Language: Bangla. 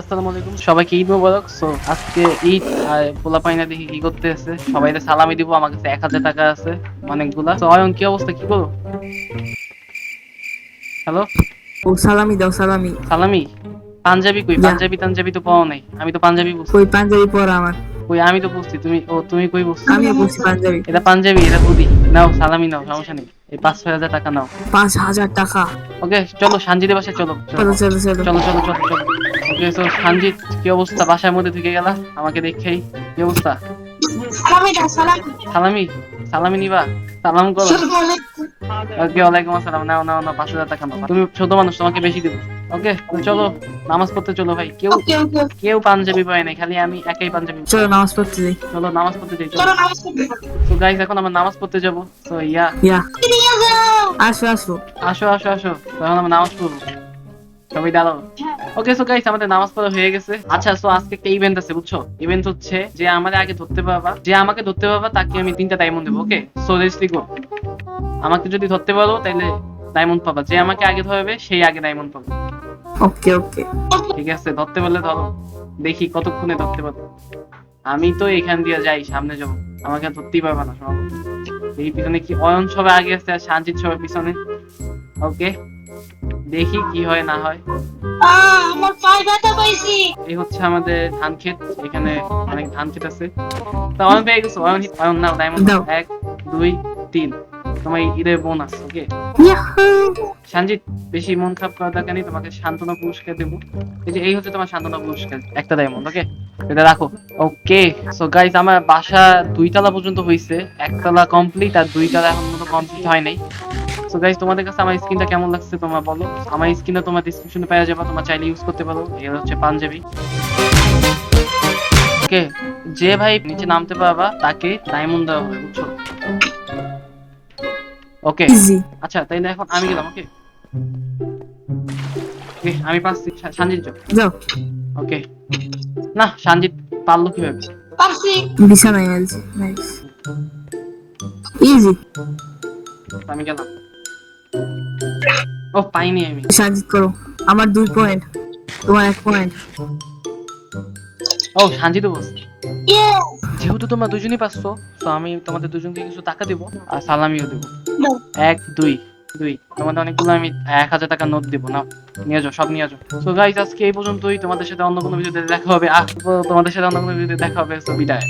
আসসালামু আলাইকুম। সবাইকে ঈদ মোবারক। সো আজকে ঈদ আর পোলা পাইনা দেখি কি করতে আছে সবাইকে সালামি দিব আমার কাছে এক হাজার টাকা আছে অনেকগুলা। অয়ন কি অবস্থা? কি হ্যালো ও সালামি দাও সালামি। সালামি? পাঞ্জাবি কই? পাঞ্জাবি পাঞ্জাবি তো নাই। আমি তো পাঞ্জাবি বুঝছি। কই পাঞ্জাবি আমার। কই আমি তো বুঝছি। তুমি ও তুমি কই আমি বুঝছি পাঞ্জাবি। এটা পাঞ্জাবি এটা নাও সালামি নাও সমস্যা নেই। এই পাঁচ ছয় হাজার টাকা নাও। পাঁচ হাজার টাকা। ওকে চলো সানজিদের বাসায় চলো চলো। চলো চলো চলো চলো। তো সঞ্জিত কি অবস্থা? বাসার মধ্যে ঢুকে গেলা? আমাকে দেখেই। কি অবস্থা? সালামি। সালামি নিবা? সালাম করো। ওকে ওয়ালাইকুম আসসালাম। নাও নাও নাও পাঁচ হাজার টাকা নাও। তুমি ছোট মানুষ তোমাকে বেশি দেবো। ওকে চলো নামাজ পড়তে চলো ভাই। কেউ কেউ পাঞ্জাবি পায় নাই খালি আমি একাই পাঞ্জাবি চলো নামাজ পড়তে যাই। চলো নামাজ পড়তে যাই চলো। তো গাইস এখন আমরা নামাজ পড়তে যাব। তো ইয়া। ইয়া। আসো আসো। আসো আসো আসো। তখন আমরা নামাজ পড়ব। সবাই দাঁড়াও ওকে সো গাইস আমাদের নামাজ পড়া হয়ে গেছে। আচ্ছা সো আজকে একটা ইভেন্ট আছে বুঝছ? ইভেন্ট হচ্ছে যে আমাদের আগে ধরতে পারবা। যে আমাকে ধরতে পারবা তাকে আমি তিনটা ডায়মন্ড দেবো ওকে সো লেটস গো আমাকে যদি ধরতে পারো তাহলে ডায়মন্ড পাবা। যে আমাকে আগে ধরবে সেই আগে ডায়মন্ড পাবে। ওকে ওকে ঠিক আছে ধরতে পারলে ধরো। দেখি কতক্ষণে ধরতে পারো। আমি তো এখান দিয়ে যাই সামনে যাব। আমাকে ধরতেই পারবা না সব। এই পিছনে কি অয়ন সবে আগে আসছে আর শান্তির সবার পিছনে। ওকে দেখি কি হয় না হয়। আমার পায়ে ব্যথা পাইছি। এই হচ্ছে আমাদের ধান ক্ষেত এখানে অনেক ধান ক্ষেত আছে। তা অয়ন পেয়ে গেছো অয়ন অয়ন নাও ডায়মন্ড এক দুই তিন। তোমার ঈদের বোনাস ওকে! সঞ্জিত বেশি মন খারাপ করার দরকার নেই তোমাকে সান্ত্বনা পুরস্কার দেবো। এই যে এই হচ্ছে তোমার সান্ত্বনা পুরস্কার একটা ডায়মন্ড ওকে এটা রাখো। ওকে সো গাইস আমার বাসা দুই তলা পর্যন্ত হয়েছে একতলা কমপ্লিট আর দুই তলা এখন মতো কমপ্লিট হয় নাই। সো গাইস তোমাদের কাছে আমার স্কিনটা কেমন লাগছে তোমরা বলো। আমার স্কিনটা তোমার ডিসক্রিপশনে পেয়ে যাবে তোমরা চাইলে ইউজ করতে পারো। এই হচ্ছে পাঞ্জাবি। ওকে যে ভাই নিচে নামতে পারবা তাকে ডায়মন্ড দেওয়া হবে বুঝছ? ওকে ইজি আচ্ছা তাইলে এখন আমি গেলাম ওকে? ওকে আমি পাচ্ছি সঞ্জিত যাও। ওকে। না সঞ্জিত পারল কীভাবে? পারছি। বিছানায় মেলছি নাইস ইজি আমি গেলাম। ও পাইনি আমি। সাজিদ করো। আমার দুই পয়েন্ট তোমার এক পয়েন্ট ও বস যেহেতু তোমরা দুজনই পাচ্ছ তো আমি তোমাদের দুজনকে কিছু টাকা দেবো আর সালামিও দেবো। এক দুই দুই। তোমাদের অনেকগুলো আমি এক হাজার টাকা নোট দেবো। না নিয়ে যাও সব নিয়ে যাও। তো গাইজ আজকে এই পর্যন্তই। তোমাদের সাথে অন্য কোনো ভিডিওতে দেখা হবে। আহ তোমাদের সাথে অন্য কোনো ভিডিওতে দেখা হবে। তো বিদায়।